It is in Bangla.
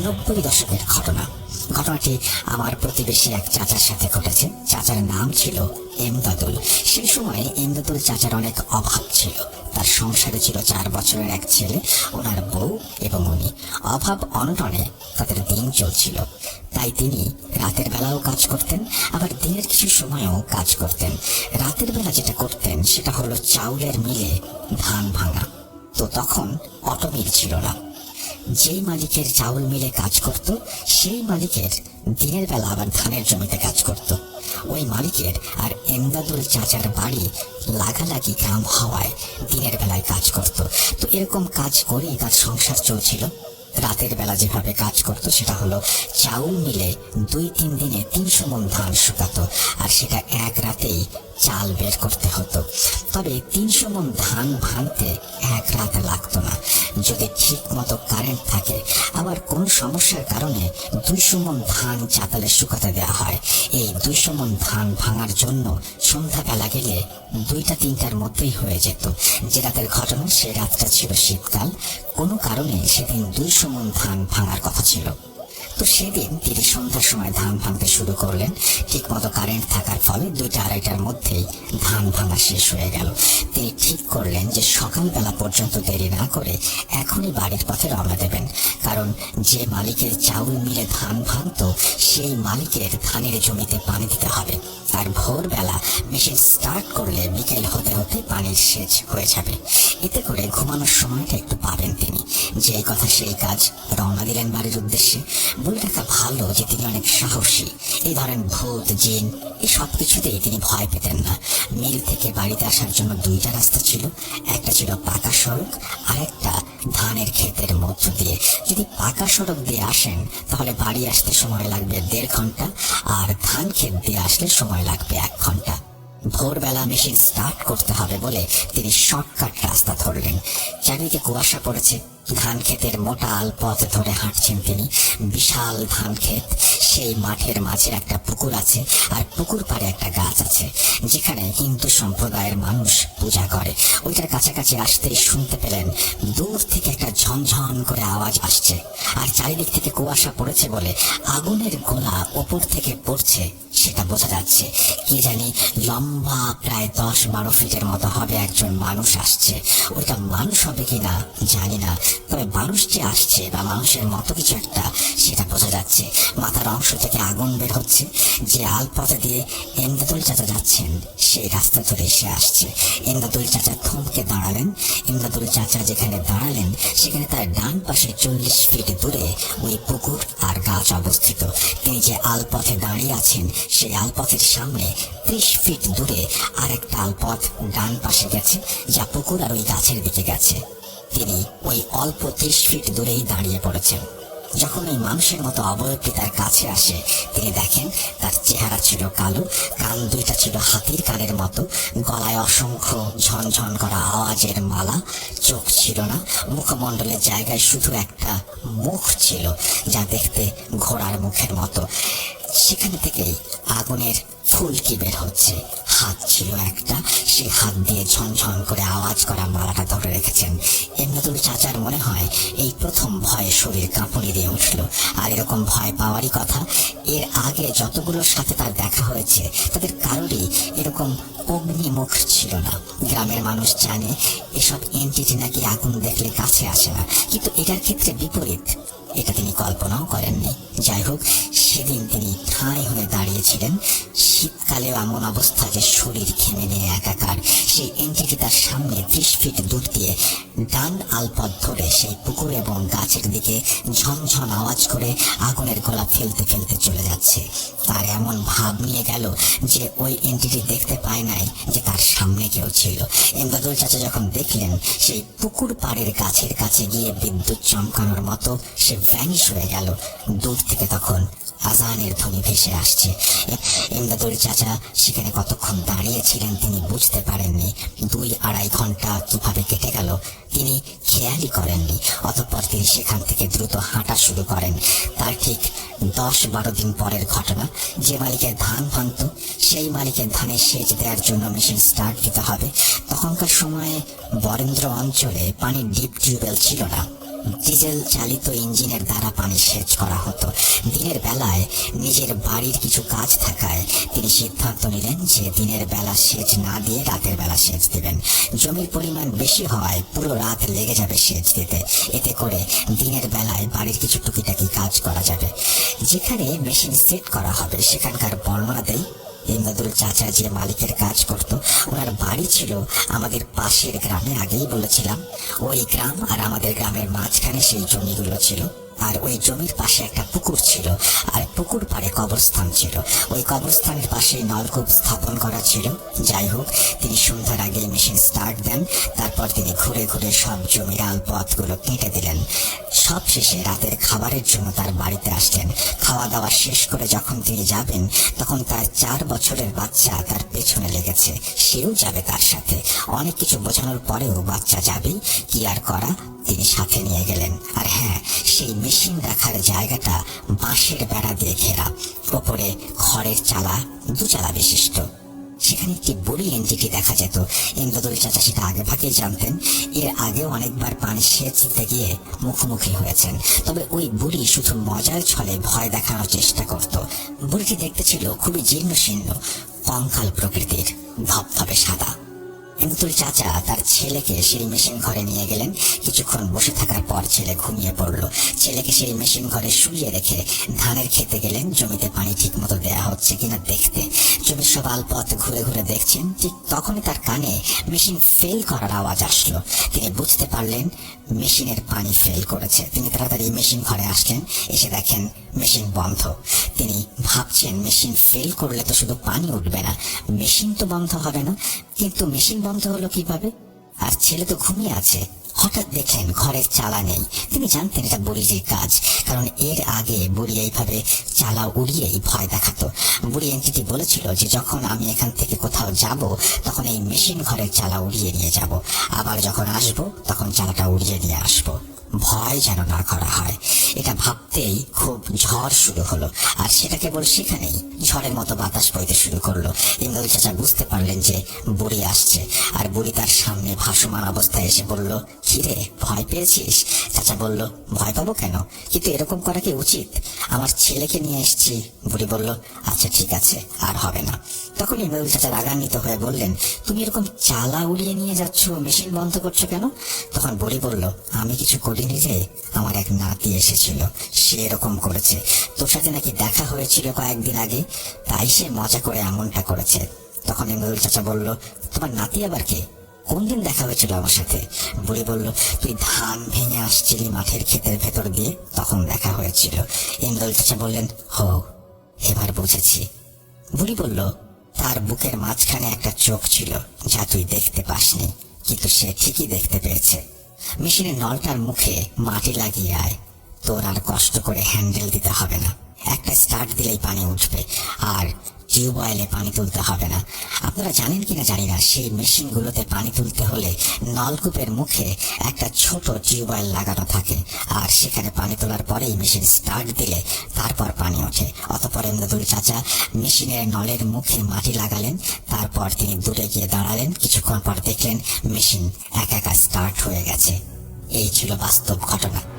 নব্বই দশকের ঘটনা। ঘটনাটি আমার প্রতিবেশী এক চাচার সাথে ঘটেছে। চাচার নাম ছিল এমদাদুল। সেই সময় এমদাদুল চাচার অনেক অভাব ছিল। তার সংসারে ছিল চার বছরের এক ছেলে, ওনার বউ এবং উনি। অভাব অনটনে তাদের দিন চলছিল। তাই তিনি রাতের বেলাও কাজ করতেন, আবার দিনের কিছু সময়েও কাজ করতেন। রাতের বেলা যেটা করতেন, সেটা হলো চাউলের মিলে ধান ভাঙা। তো তখন অটো মিল ছিল না। যেই মালিকের চাউল মিলে কাজ করত, সেই মালিকের দিনের বেলা আবার ধানের জমিতে কাজ করত। ওই মালিকের আর এমদাদুল চাচার বাড়ি লাগালাগি গ্রাম হওয়ায় দিনের বেলায় কাজ করত। তো এরকম কাজ করেই তার সংসার চলছিল। রাতের বেলা যেভাবে কাজ করত, সেটা হলো চাউল মিলে দুই, তিন দিনে তিনশো মন ধান শুকাতো, আর সেটা এক রাতেই চাল বের করতে হতো। তবে তিনশো মন ধান ভাঙতে এক রাত লাগতো না। যদি ঠিক মতো কারেন্ট থাকে, আবার কোন সমস্যার কারণে দুইশো মন ধান চাতালে শুকাতে দেওয়া হয়। এই দুইশো মন ধান ভাঙার জন্য সন্ধ্যাবেলা গেলে দুইটা, তিনটার মধ্যেই হয়ে যেত। যে রাতের ঘটনা, সে রাতটা ছিল শীতকাল। কোনো কারণে সেদিন দুইশো মন ধান ভাঙার কথা ছিল। তো সেদিন তিনি সন্ধ্যার সময় ধান ভাঙতে শুরু করলেন। ঠিক মতো কারেন্ট থাকার ফলে দুইটা আড়াইটার মধ্যেই ধান ভাঙা শেষ হয়ে গেল। তিনি ঠিক করলেন যে সকালবেলা পর্যন্ত দেরি না করে এখনই বাড়ির পথে রওনা দেবেন। কারণ যে মালিকের চাউল মিলে ধান ভাঙতো, সেই মালিকের ধানের জমিতে পানি দিতে হবে। আর ভোরবেলা মেশিন স্টার্ট করলে বিকেল হতে হতে পানির সেচ হয়ে যাবে। এতে করে ঘুমানোর সময়টা একটু পাবেন তিনি। যে কথা সেই কাজ রওনা দিলেন বাড়ির উদ্দেশ্যে। বলে রাখা ভালো, যে তিনি অনেক সাহসী। এই ধরেন ভূত, জিন, এই সব কিছুতেই তিনি ভয় পেতেন না। মিল থেকে বাড়িতে আসার জন্য দুইটা রাস্তা ছিল। একটা ছিল পাকা সড়ক, আর একটা ধানের ক্ষেতের মধ্য দিয়ে। যদি পাকা সড়ক দিয়ে আসেন, তাহলে বাড়ি আসতে সময় লাগবে দেড় ঘণ্টা, আর ধান ক্ষেত দিয়ে আসলে সময় লাগবে এক ঘণ্টা। ভোরবেলা মেশিন স্টার্ট করতে হবে বলে তিনি শর্টকাট রাস্তা ধরলেন। চারিদিকে কুয়াশা পড়েছে। ধান ক্ষেতের মোটা আল পথ ধরে হাঁটছেন তিনি। বিশাল ধান ক্ষেত। সেই মাঠের মাঝে একটা পুকুর আছে আর পুকুর পাড়ে একটা গাছ আছে, যেখানে হিন্দু সম্প্রদায়ের মানুষ পূজা করে। ওইটার কাছাকাছি আসতেই শুনতে পেলেন, দূর থেকে একটা ঝনঝন করে আওয়াজ আসছে। আর চারিদিক থেকে কুয়াশা পড়েছে বলে আগুনের গোলা ওপর থেকে পড়ছে, সেটা বোঝা যাচ্ছে। কি জানি লম্বা প্রায় দশ বারো ফিটের মতো হবে একজন মানুষ আসছে। ওইটা মানুষ হবে কিনা, জানি না। তবে মানুষ যে আসছে বা মানুষের মতো কিছু একটা, সেটা বোঝা যাচ্ছে। মাথার অংশ থেকে আগুন বের হচ্ছে। যে আলপথে দিয়ে এমদাদুল চাচা যাচ্ছেন, সেই রাস্তা ধরে সে আসছে। এমদাদুল চাচা থমকে দাঁড়ালেন। এমদাদুল চাচা যেখানে দাঁড়ালেন, সেখানে তার ডান পাশে চল্লিশ ফিট দূরে ওই পুকুর আর গাছ অবস্থিত। তিনি যে আলপথে দাঁড়িয়ে আছেন, সেই আলপথের সামনে ত্রিশ ফিট দূরে আরেকটা আলপথ ডান পাশে গেছে, যা পুকুর আর ওই গাছের দিকে গেছে। তিনি ওই অল্প ত্রিশ ফিট দূরেই দাঁড়িয়ে পড়েছেন। যখন ওই মানুষের মতো অবয়বটি তার কাছে আসে, তিনি দেখেন তার চেহারা ছিল কালো, কান দুইটা ছিল হাতির কানের মতো, গলায় অসংখ্য ঝনঝন করা আওয়াজের মালা, চোখ ছিল না, মুখমণ্ডলের জায়গায় শুধু একটা মুখ ছিল, যা দেখতে ঘোড়ার মুখের মতো। সেখান থেকেই আগুনের ফুলকি বের হচ্ছে। হাত ছিল একটা, সে হাত দিয়ে ঝনঝন করে আওয়াজ করা মালাটা ধরে রেখেছেন। এমনাদুল চাচার মনে হয় এই প্রথম ভয়ে শরীর কাঁপুনি দিয়ে উঠল। আর এরকম ভয় পাওয়ারই কথা, এর আগে যতগুলোর সাথে তার দেখা হয়েছে, তাদের কারোরই এরকম অগ্নিমুখ ছিল না। গ্রামের মানুষ জানে, এসব এন্টিটি নাকি আগুন দেখলে কাছে আসে না। কিন্তু এটার ক্ষেত্রে বিপরীত। এটা তিনি কল্পনাও করেননি। যাই হোক, সেদিন তিনি ঠাঁই হয়ে দাঁড়িয়েছিলেন। শীতকালে এমন অবস্থা যে শরীর খেমে নিয়ে একাকার। সেই এন্টিটি তার সামনে ত্রিশ ফিট দূর দিয়ে ডান আলপথ ধরে সেই পুকুর এবং গাছের দিকে ঝনঝন আওয়াজ করে আগুনের গোলা ফেলতে ফেলতে চলে যাচ্ছে। তার এমন ভাব নিয়ে গেল যে ওই এন্টিটি দেখতে পায় নাই যে তার সামনে কেউ ছিল। এমদাদুল চাচা যখন দেখলেন, সেই পুকুর পাড়ের গাছের কাছে গিয়ে বিদ্যুৎ চমকানোর মতো সে ভ্যানিশ হয়ে গেল। দূর থেকে তখন আজানের ধ্বনি ভেসে আসছে। ইমদাদুল চাচা, সেখানে কতক্ষণ দাঁড়িয়েছিলেন তিনি বুঝতে পারেননি। দুই আড়াই ঘণ্টা কীভাবে কেটে গেল তিনি খেয়ালই করেননি। অতঃপর তিনি সেখান থেকে দ্রুত হাঁটা শুরু করেন। তার ঠিক দশ বারো দিন পরের ঘটনা, যে মালিকের ধান ভাঙত, সেই মালিকের ধানে সেচ দেওয়ার জন্য মেশিন স্টার্ট দিতে হবে। তখনকার সময়ে বরেন্দ্র অঞ্চলে পানির ডিপ টিউবওয়েল ছিল না। ডিজেল চালিত ইঞ্জিনের দ্বারা পানি সেচ করা হতো। দিনের বেলায় নিজের বাড়ির কিছু কাজ থাকায় তিনি সিদ্ধান্ত নিলেন যে দিনের বেলা সেচ না দিয়ে রাতের বেলা সেচ দিবেন। জমির পরিমাণ বেশি হওয়ায় পুরো রাত লেগে যাবে সেচ দিতে। এতে করে দিনের বেলায় বাড়ির কিছু টুকিটাকি কাজ করা যাবে। যেখানে মেশিন সেট করা হবে, সেখানকার বর্ণনা ইমদাদুল চাচা যে মালিকের কাজ করত, ওনার বাড়ি ছিল আমাদের পাশের গ্রামে, আগেই বলেছিলাম। ওই গ্রাম আর আমাদের গ্রামের মাঝখানে সেই জমিগুলো ছিল। আর ওই জমির পাশে একটা পুকুর ছিল। আর পুকুর পাড়ে কবরস্থান ছিল। ওই কবরস্থানের পাশে নলকূপ স্থাপন করা ছিল। যাই হোক, তিনি সন্ধ্যার আগে মেশিন স্টার্ট দেন। তারপর তিনি ঘুরে ঘুরে সব জমিরাল পথগুলো কেটে দিলেন। সব শেষে রাতের খাবারের জন্য তার বাড়িতে আসলেন। খাওয়া দাওয়া শেষ করে যখন তিনি যাবেন, তখন তার চার বছরের বাচ্চা তার পেছনে লেগেছে। সেও যাবে তার সাথে। অনেক কিছু বোঝানোর পরেও বাচ্চা যাবেই। কি আর করা? তিনি সাথে নিয়ে গেলেন। আর হ্যাঁ সেই মেশিন রাখার জায়গাটা বাঁশের বেড়া দিয়ে ঘেরা। ওপরে খড়ের চালা, দু চালা বিশিষ্ট। সেখানে একটি বুড়ি এনজিটি দেখা যেত। ইন্দ্রদুল চাচা সেটা আগে ভাগেই জানতেন। এর আগেও অনেকবার পানি সেচ দিতে গিয়ে মুখোমুখি হয়েছেন। তবে ওই বুড়ি শুধু মজার ছলে ভয় দেখানোর চেষ্টা করত। বুড়িটি দেখতে ছিল খুবই জীর্ণ শীর্ণ কঙ্কাল প্রকৃতির ধপধপে সাদা। ইন্দুল চাচা, তার ছেলেকে সেই মেশিন ঘরে নিয়ে গেলেন। কিছুক্ষণ বসে থাকার পর ছেলে ঘুমিয়ে পড়ল। ছেলেকে সেই মেশিন ঘরে শুয়ে রেখে ধানের খেতে গেলেন। জমিতে পানি ঠিক মতো দেয়া হচ্ছে কিনা দেখতে। জমির সব আলপথ ঘুরে ঘুরে দেখছেন। ঠিক তখনই তার কানে মেশিন ফেল করার আওয়াজ আসলো। তিনি বুঝতে পারলেন, মেশিনের পানি ফেল করেছে। তিনি তাড়াতাড়ি মেশিন ঘরে আসলেন। এসে দেখেন মেশিন বন্ধ। তিনি ভাবছেন, মেশিন ফেল করলে তো শুধু পানি উঠবে না। মেশিন তো বন্ধ হবে না। কিন্তু মেশিন বন্ধ হলো কীভাবে? আর ছেলে তো ঘুমিয়ে আছে। হঠাৎ দেখেন ঘরের চালা নেই। তিনি জানতেন এটা বুড়ির কাজ। কারণ এর আগে বুড়ি এইভাবে চালা উড়িয়েই ভয় দেখাতো। বুড়ি এন্টিটি বলেছিল যে, যখন আমি এখান থেকে কোথাও যাব, তখন এই মেশিন ঘরের চালা উড়িয়ে নিয়ে যাব। আবার যখন আসব, তখন চালাটা উড়িয়ে নিয়ে আসব। ভয় যেন না করা হয়। এটা ভাবতেই খুব ঝড় শুরু হলো। আর সেটা কেবল সেখানেই ঝড়ের মতো বাতাস বইতে শুরু করল। ইন্দুল চাচা বুঝতে পারলেন যে বুড়ি আসছে। আর বুড়ি তার সামনে ভাসমান অবস্থায় এসে বলল, কিরে, ভয় পেয়েছিস? চাচা বলল, ভয় পাবো কেন? কিন্তু এরকম করা কি উচিত? আমার ছেলেকে নিয়ে এসেছি। বুড়ি বলল আচ্ছা ঠিক আছে, আর হবে না। তখন ইন্দুল চাচা রাগান্বিত হয়ে বললেন, তুমি এরকম চালা উড়িয়ে নিয়ে যাচ্ছ, মেশিন বন্ধ করছ কেন? তখন বুড়ি বলল, আমি কিছু রে আমার এক নাতি এসেছিল। সে এরকম করেছে। তোর সাথে নাকি দেখা হয়েছিল কয়েকদিন আগে? তাই সে মজা করে এমনটা করেছে। তখন ইমরুল চাচা বলল, তোমার নাতি আবার কে? কোন দিন দেখা হয়েছিল আমার সাথে? বুড়ি বলল, তুই ধান ভেঙে আসছিলি মাঠের ক্ষেতের ভেতর দিয়ে, তখন দেখা হয়েছিল। ইমরুল চাচা বললেন, হো, এবার বুঝেছি। বুড়ি বলল, তার বুকের মাঝখানে একটা চোখ ছিল, যা তুই দেখতে পাসনি, কিন্তু সে ঠিকই দেখতে পেয়েছে। মেশিনের নলটার মুখে মাটি লাগিয়ে আয়। তোর আর কষ্ট করে হ্যান্ডেল দিতে হবে না। একটা স্টার্ট দিলেই পানি উঠবে, আর টিউবওয়েলে পানি তুলতে হবে না। আপনারা জানেন কিনা জানি না সেই মেশিনগুলোতে পানি তুলতে হলে নলকূপের মুখে একটা ছোট টিউবওয়েল লাগানো থাকে, আর সেখানে পানি তোলার পরেই মেশিন স্টার্ট দিলে তারপর পানি ওঠে। অতপর ইমদাদুল চাচা মেশিনের নলের মুখে মাটি লাগালেন, তারপর তিনি দূরে গিয়ে দাঁড়ালেন, কিছুক্ষণ পর দেখলেন মেশিন একা একা স্টার্ট হয়ে গেছে। এই ছিল বাস্তব ঘটনা।